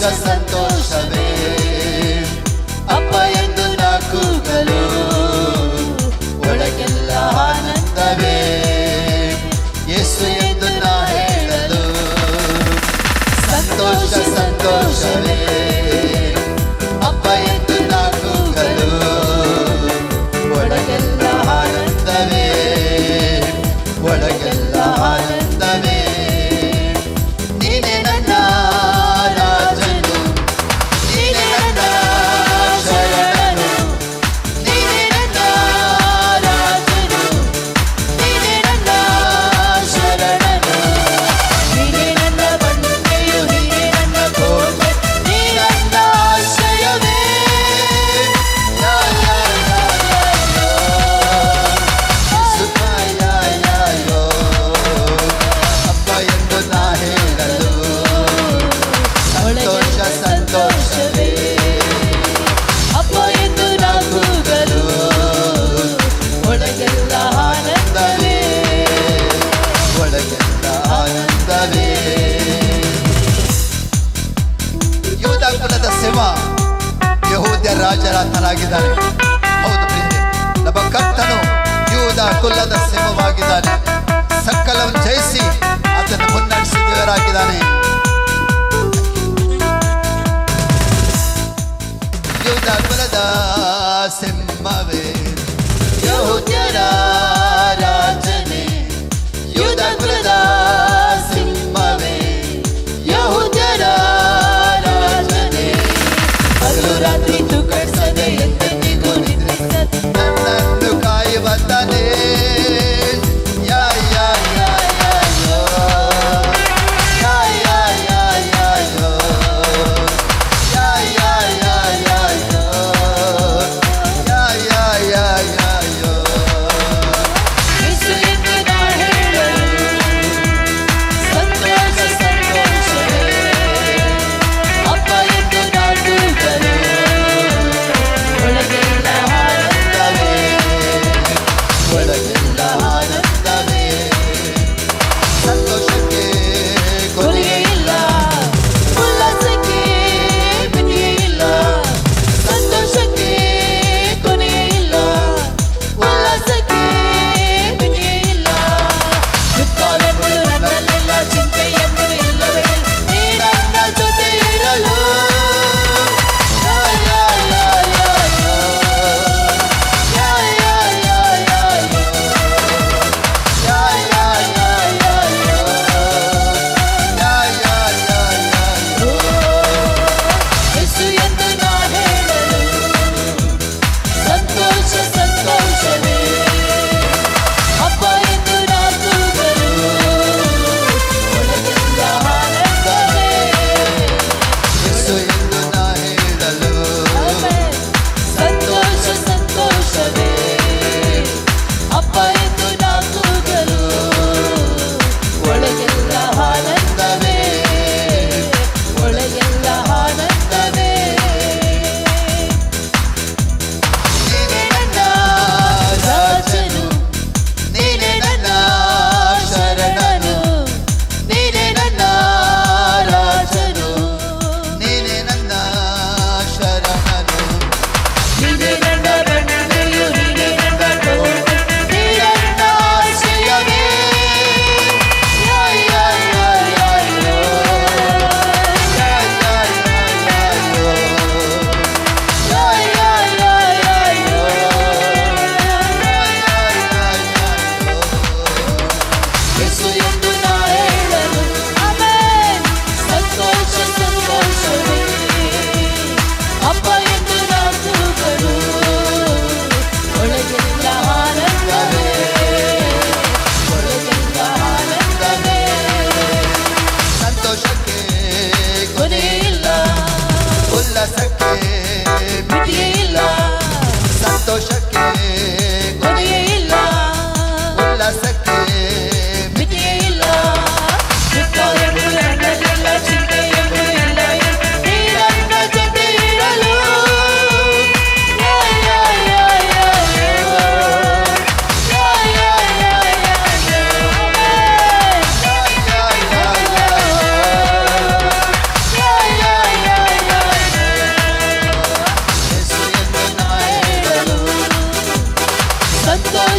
ಸಂತೋಷ ಸಂತೋಷವೇ ಅಪ್ಪ ಎಂದು ನಾ ಒಳಗೆಲ್ಲ ಆನಂದವೇ ಯೇಸು ಎಂದು ನಾ ಹೇಳಲು ಸಂತೋಷ ಸಂತೋಷವೇ ಅಪ್ಪ ಎಂದು ಒಳಗೆಲ್ಲ ಆನಂದವೇ ಒಳಗೆಲ್ಲ ಆನಂದವೇ ರಾಜರಾತನಾಗಿದ್ದಾನೆ ಹೌದು ಪ್ರೀತಿ. ನಮ್ಮ ಕರ್ತನು ಯೂದ ಕುಲದ ಸಿಂಹವಾಗಿದ್ದಾನೆ. ಸಕಲವನ್ನು ಜಯಿಸಿ ಅದನ್ನು ಮುನ್ನಡೆಸಿದವರಾಗಿದ್ದಾನೆ ಯೂದ ಕುಲದ ಸಿಂಹವೇ. ಯಹೂದ್ಯರ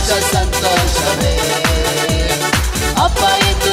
Santa Santa Santa